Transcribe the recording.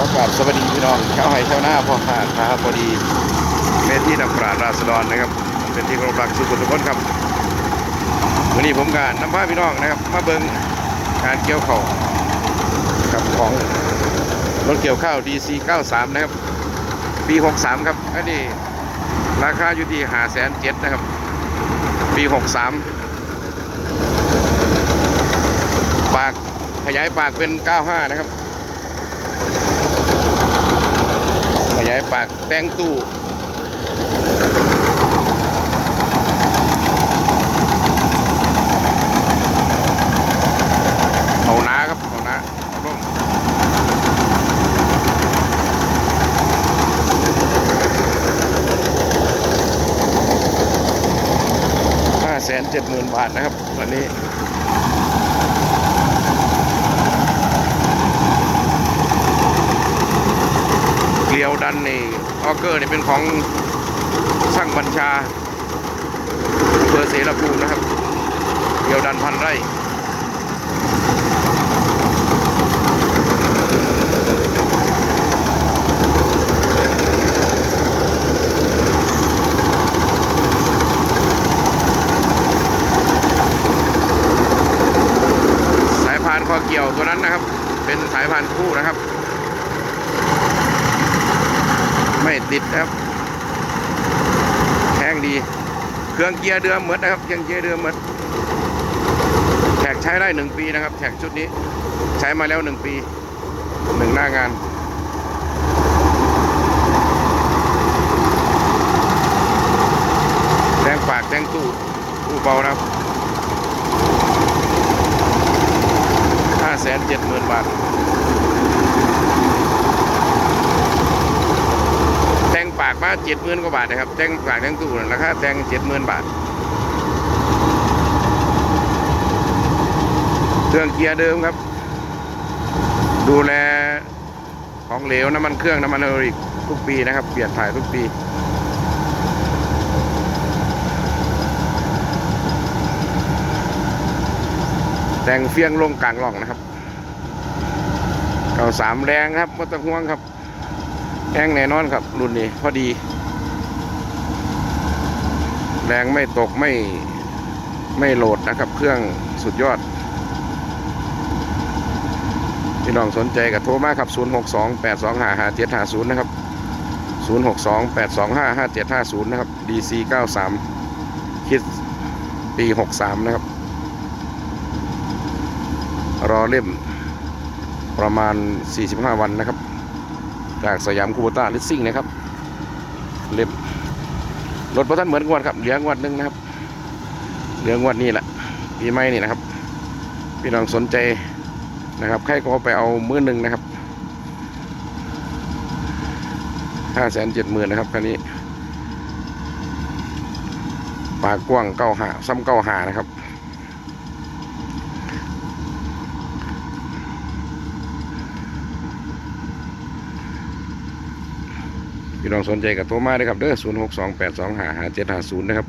ขอกราบสวัสดีพี่น้องชาวไห่ชาวนาพ่อค้าค้าพอดีเมที่นำปราดราษฎรนะครับ เป็นที่เคารพรักสุขุทุกคนครับวันนี้ผมการนำพาพี่น้องนะครับมาเบิ่งการเกี่ยวข้าวกับของรถเกี่ยวข้าว DC 93 นะครับ ปี 63 ครับอันนี้ราคาอยู่ที่5 7 0 0 0นะครับ ปี 63 ปากขยายปากเป็น 95 นะครับ ขยาย ปากแตงตู้เขาหนาครับเขาหนาเอาลงห้าแสนเจ็ดหมื่นบาทนะครับวันนี้ เกลียว ดันนี่ออเกอร์เนี่ยเป็นของช่างบัญชาอำเภอเสรภูมินะครับเกลียวดันพันไร่สายพานคอเกี่ยวตัวนั้นนะครับ เป็นสายพานคู่นะครับ ไม่ติดนะครับแข็งดี เครื่องเกียร์เดิมเหมือนนะครับเครื่องเกียร์เดิมเหมือนแท็กใช้ได้หนึ่งปีนะครับแท็กชุดนี้ใช้มาแล้วหนึ่งปีหนึ่งหน้างานแทงปากแทงตู้ตู้เบานะครับห้าแสนเจ็ดหมื่นบาท แต่งปากมาเจ็ดหมื่นกว่าบาทนะครับแต่งปากแต่งตู้นั่นราคาแต่งเจ็ดหมื่นบาท เครื่องเกียร์เดิมครับ ดูแลของเหลวน้ำมันเครื่องน้ำมันไฮดรอลิกทุกปีนะครับ เปลี่ยนถ่ายทุกปีแต่งเฟียงลงกลางร่องนะครับ เก่าสามแรงครับม่ต้องห่วงครับ แห้งแน่นอนครับ รุ่นนี้พอดี แรงไม่ตกไม่ไม่โหลดนะครับ เครื่องสุดยอด พี่น้องสนใจกับโทรมาครับ 0 6 2 8 2 5 5 7 5 0 นะครับ 0 6 2 8 2 5 5 7 5 0 นะครับ DC 93 คิดปี 63 นะครับ รอเล่มประมาณ 45 วันนะครับ จากสยามคูโบต้าลิสซิ่งนะครับเล็บรถพระท่านเหมือนงวดครับเหลืองวดนึงนะครับเหลืองวดนี้แหละปีใหม่นี่นะครับ พี่น้องสนใจนะครับใครก็ไปเอามือหนึ่งนะครับห้าแสนเจ็ดหมื่นนะครับคันนี้ปากกว้างเก้าหาซ้ำเก้าหานะครับ พี่น้องสนใจกับโทรมาเลยครับเด้อ0 6 2 8 2 5 5 7 5 0นะครับ